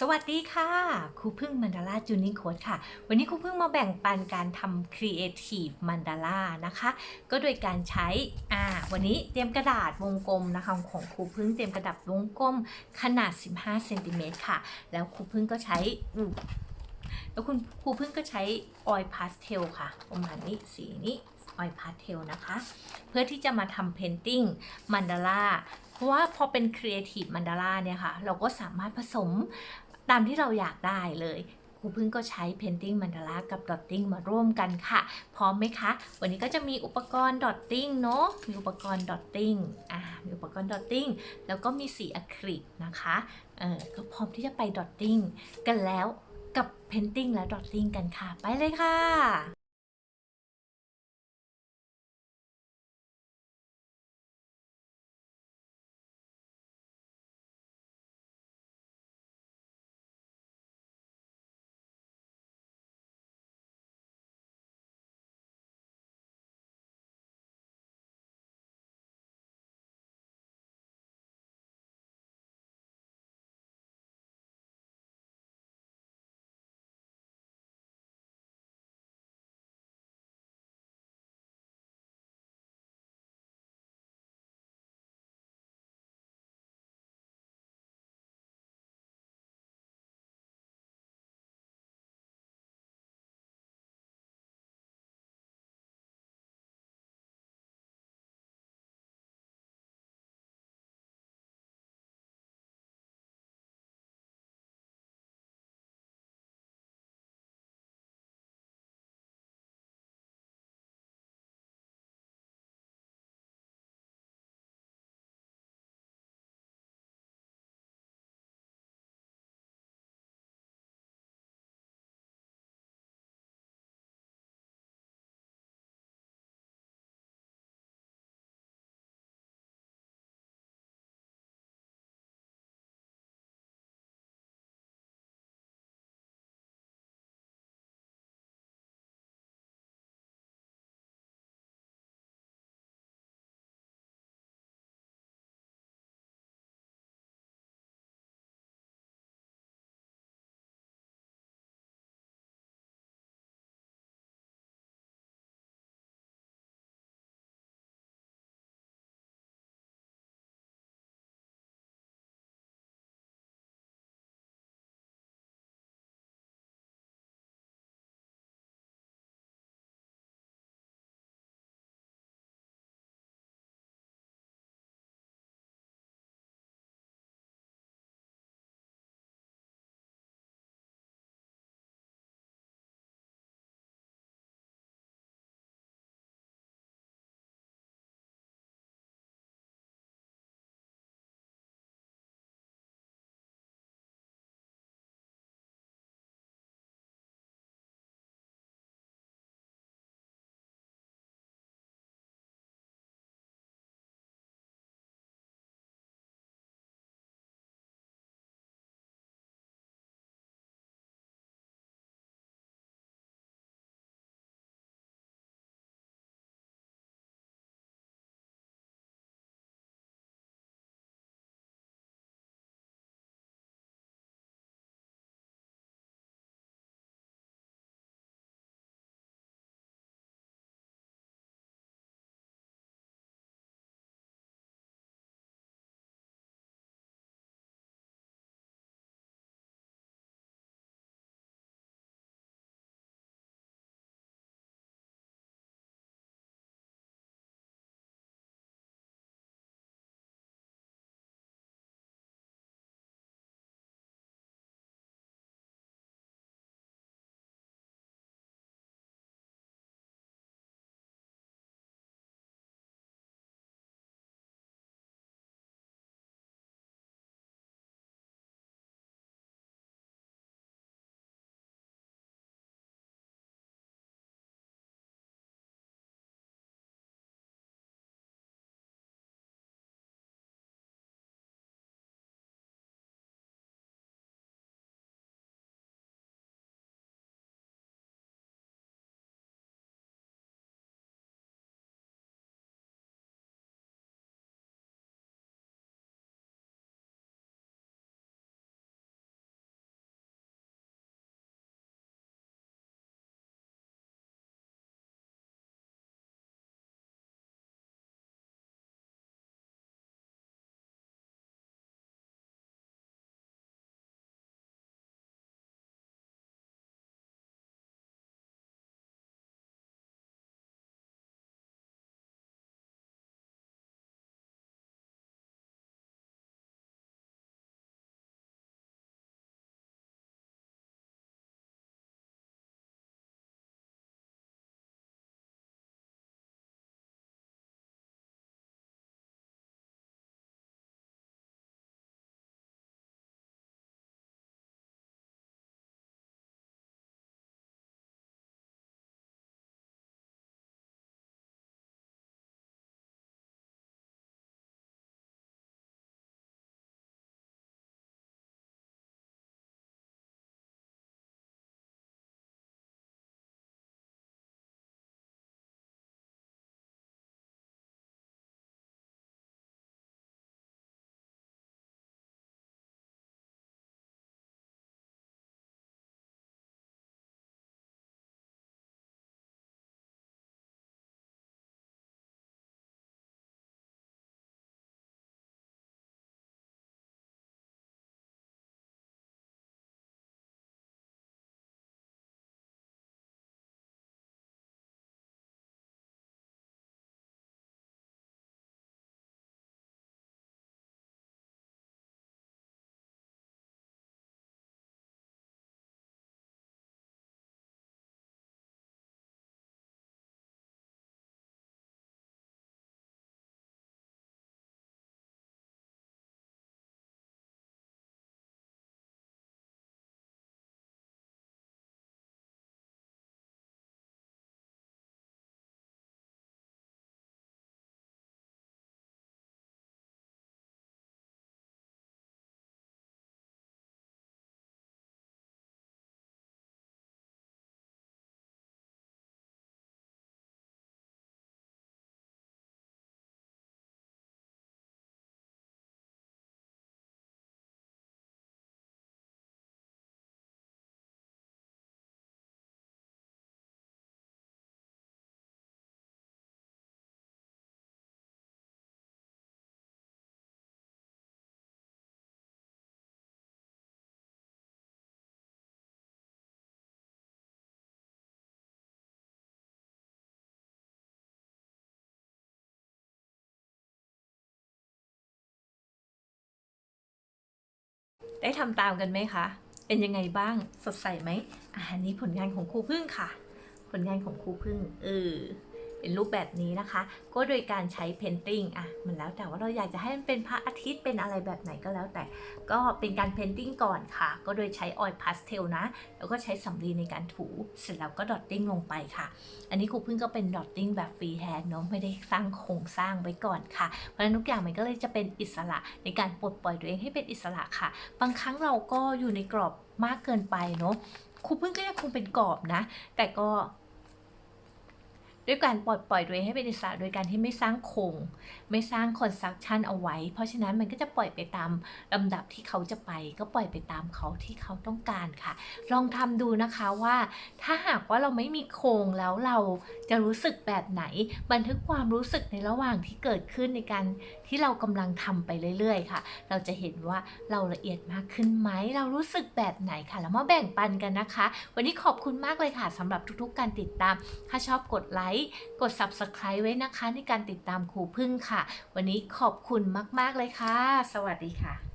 สวัสดีค่ะครูพึ่งมันดาราจูนิ่งโค้ดค่ะ วันนี้ครูพึ่งมาแบ่งปันการทำ Creative Mandala นะคะ ก็โดยการใช้อ่าวันนี้เตรียมกระดาษวงกลมนะคะของครูพึ่งเตรียมกระดาษวงกลมขนาด 15เซนติเมตรค่ะ แล้วครูพึ่งก็ใช้แล้วคุณครูพึ่งก็ใช้ออยพาสเทลค่ะประมาณนี้สีนี้ออยพาสเทลนะคะ เพื่อที่จะมาทำเพนติ้งมันดาราเพราะว่าพอเป็น Creative Mandala เนี่ยค่ะ เราก็สามารถผสม ตามที่เราอยากได้เลยครูพึ่งก็ใช้ Painting Mandala กับ Dotting มาร่วมกันค่ะ พร้อมไหมคะ วันนี้ก็จะมีอุปกรณ์ Dotting เนาะมีอุปกรณ์ Dotting อ่ามีอุปกรณ์ Dotting แล้วก็มีสีอะคริลิกนะคะเออก็พร้อมที่จะไป Dotting กันแล้วกับ Painting และ Dotting กันค่ะ ไปเลยค่ะ ได้ทำตามกันไหมคะ เป็นยังไงบ้างสดใสไหมอ่าอันนี้ผลงานของครูพึ่งค่ะ ผลงานของครูพึ่งเออ เป็นรูปแบบนี้นะคะ ก็โดยการใช้เพนติ้งอะมันแล้วแต่ว่าเราอยากจะให้มันเป็นพระอาทิตย์เป็นอะไรแบบไหนก็แล้วแต่ ก็เป็นการเพนติ้งก่อนค่ะ ก็โดยใช้ออยล์พาสเทลนะ แล้วก็ใช้สำลีในการถู เสร็จแล้วก็ดอทติ้งลงไปค่ะ อันนี้ครูพึ่งก็เป็นดอทติ้งแบบฟรีแฮนด์เนาะไม่ได้สร้างโครงสร้างไว้ก่อนค่ะ เพราะฉะนั้นทุกอย่างมันก็เลยจะเป็นอิสระในการปลดปล่อยตัวเองให้เป็นอิสระค่ะ บางครั้งเราก็อยู่ในกรอบมากเกินไปเนาะครูพึ่งก็ยังคงเป็นกรอบนะ แต่ก็ ด้วยการปลดปล่อยตัวเองให้เป็นอิสระโดยการที่ไม่สร้างโครงไม่สร้างคอนสตรักชันเอาไว้ เพราะฉะนั้นมันก็จะปล่อยไปตามลำดับที่เขาจะไป ก็ปล่อยไปตามเขาที่เขาต้องการค่ะ ลองทำดูนะคะว่า ถ้าหากว่าเราไม่มีโครงแล้วเราจะรู้สึกแบบไหน บันทึกความรู้สึกในระหว่างที่เกิดขึ้นในการที่เรากำลังทำไปเรื่อย ๆ ค่ะ เราจะเห็นว่าเราละเอียดมากขึ้นไหมเรารู้สึกแบบไหนค่ะ แล้วมาแบ่งปันกันนะคะ วันนี้ขอบคุณมากเลยค่ะสำหรับทุกๆ การติดตาม ถ้าชอบกดไลค์กด Subscribe ไว้นะคะในการติดตามครูพึ่งค่ะ วันนี้ขอบคุณมาก ๆ เลยค่ะ สวัสดีค่ะ